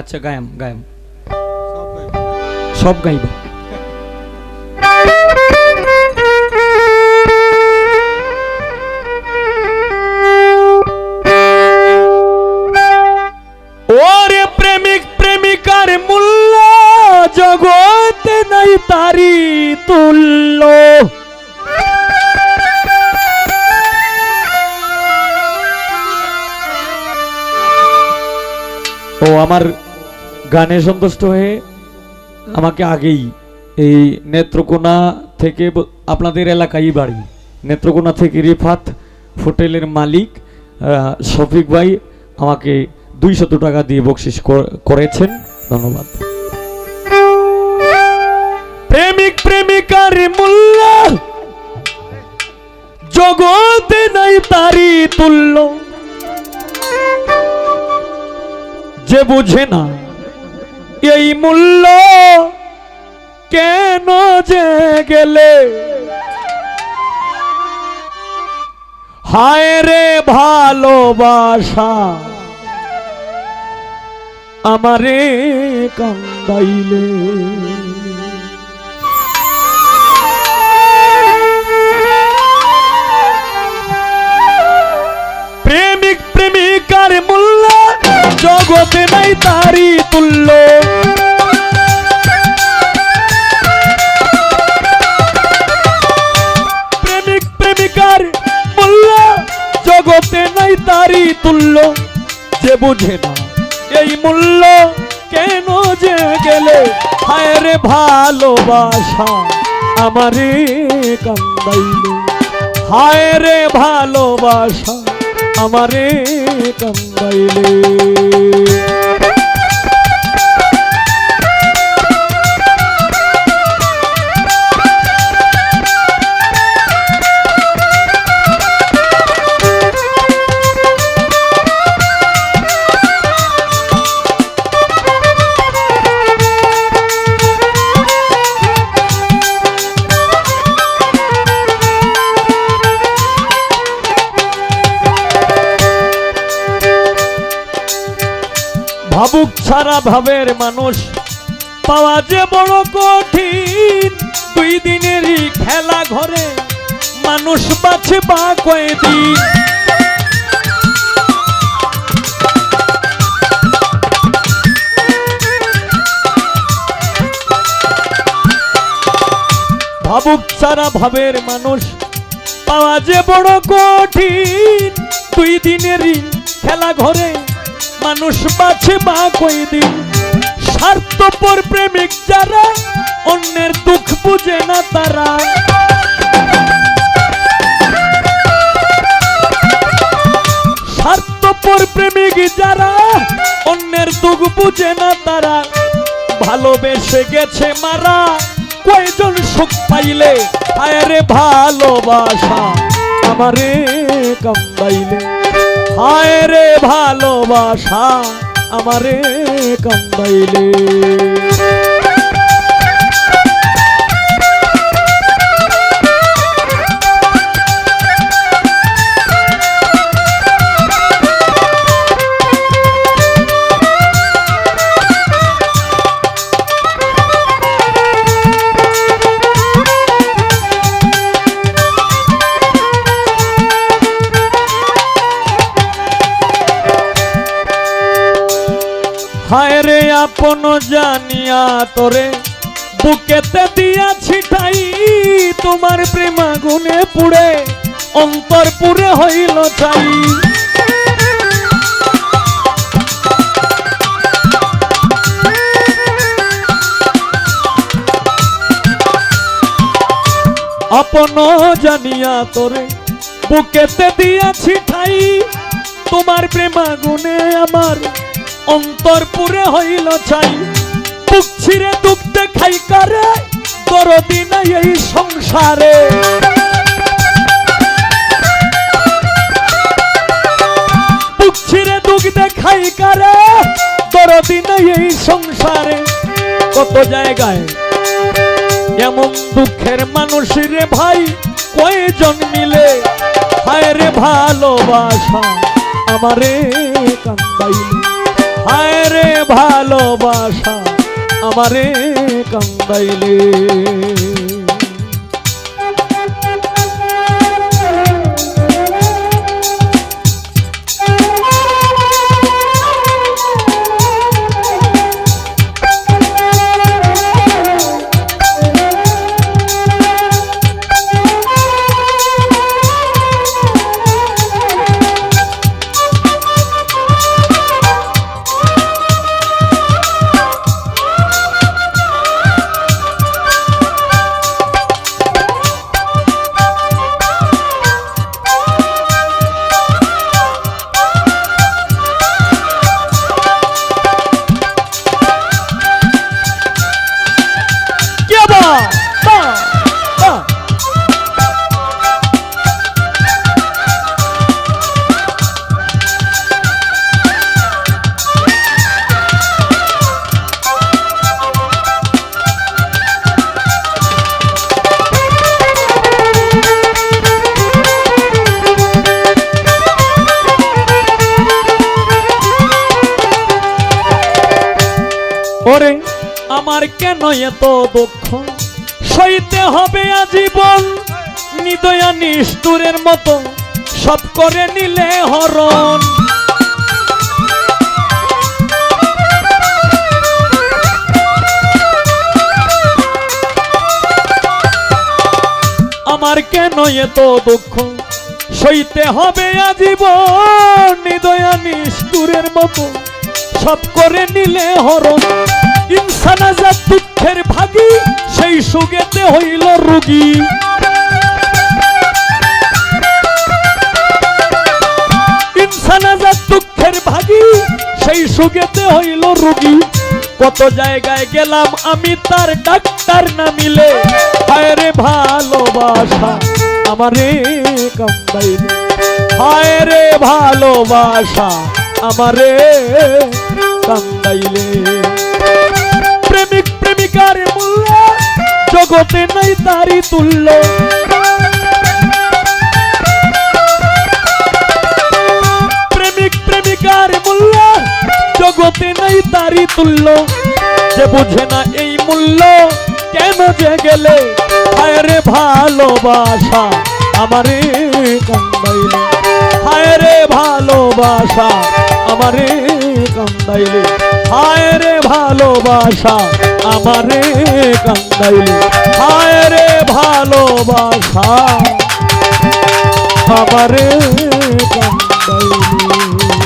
আচ্ছা গায়াম গায়াম। সব গাইব। ওরে প্রেমিক প্রেমিকার মূল্য জগতে নাই তারি তুল্য। ও আমার গানে সন্তুষ্ট হয়ে আমাকে আগেই এই নেত্রকোনা থেকে আপনাদের এলাকায় বাড়ি, নেত্রকোনা থেকে রিফাত হোটেলের মালিক শফিক ভাই আমাকে দুইশত টাকা দিয়ে বকশিস করেছেন। ধন্যবাদ। প্রেমিক প্রেমিকার মূল্য জগতে নাই তারি তুল্য। যে বুঝে না এই মূল্য কেন যে গেলে? হায় রে ভালোবাসা আমারে কান্দাইলে। প্রেমিক প্রেমিকার মূল্য জগতে নাই তারি তুল্য প্রেমিক, প্রেমিকার মূল্য জগতে নাই তারি তুল্য। যে বুঝে না এই মূল্য কেন যে গেলে হায় রে ভালোবাসা আমারে কান্দাইলে। হায় রে ভালোবাসা। আমারে কান্দাইলে। ভাবুক ছাড়া ভাবের মানুষ। পাওয়া যে বড় কঠিন, দুই দিনেরই খেলা ঘরে মানুষ বাছে বা কয়েদিন। ভাবুক ছাড়া ভাবের মানুষ, পাওয়া যে বড় কঠিন, দুই দিনেরই খেলা ঘরে মানুষ বাছে বা কয়দিন স্বার্থপর প্রেমিক যারা, অন্যের দুঃখ বুঝে না তারা। স্বার্থপর প্রেমিক যারা, অন্যের দুঃখ বুঝে না তারা। ভালোবেসে গেছে মারা, কয়জন সুখ পাইলে? আরে ভালোবাসা আমারে কান্দাইলে হায় রে ভালোবাসা আমারে কান্দাইলে হায় রে আপন জানিয়া তোরে, বুকেতে দিয়া ছিটাই তোমার প্রেমাগুনে পুড়ে, অন্তর পুরে হইল চাই আপন জানিয়া তোরে, বুকেতে দিয়াছি ঠাই তোমার প্রেমাগুনে আমার অন্তর পুরে হইল চাই বুক ছিঁড়ে দুঃখ দেখাই কারে, দরদি নাই এই সংসারে। দেখাই কারে এই সংসারে। কত জায়গায় এমন দুঃখের মানুষ রে ভাই মিলে? হায় রে ভালোবাসা আমারে কান্দাইলে। হায় রে ভালোবাসা আমারে কান্দাইলে। কেন এত দুঃখ? সইতে হবে আজীবন নিদয়া নিষ্ঠুরের মতো, সব করে নিলে হরণ। আমার কেন এত দুঃখ? সইতে হবে আজীবন নিদয়া নিষ্ঠুরের মতো, সব করে নিলে হরণ। ইনসান আজাদ দুঃখের ভাগী, সেই সুগেতে হইল রুগী। ইনসান আজাদ দুঃখের ভাগী, সেই সুগেতে হইল রুগী। কত জায়গায় গেলাম আমি তার ডাক্তার না মিলে। হায় রে ভালোবাসা, আমারে কান্দাইলে হায় রে ভালোবাসা, আমারে প্রেমিক প্রেমিকার মূল্য, জগতে নাই তারি তুল্য। প্রেমিক, প্রেমিকার মূল্য, জগতে নাই তারি তুল্য। যে বুঝে না এই মূল্য, কেন যে গেলে? হায় রে ভালোবাসা আমারে কান্দাইলে। হায় রে ভালোবাসা আমারে কান্দাইলে। হায় রে ভালোবাসা আমারে কান্দাইলি। হায় রে ভালোবাসা আমারে কান্দাইলি।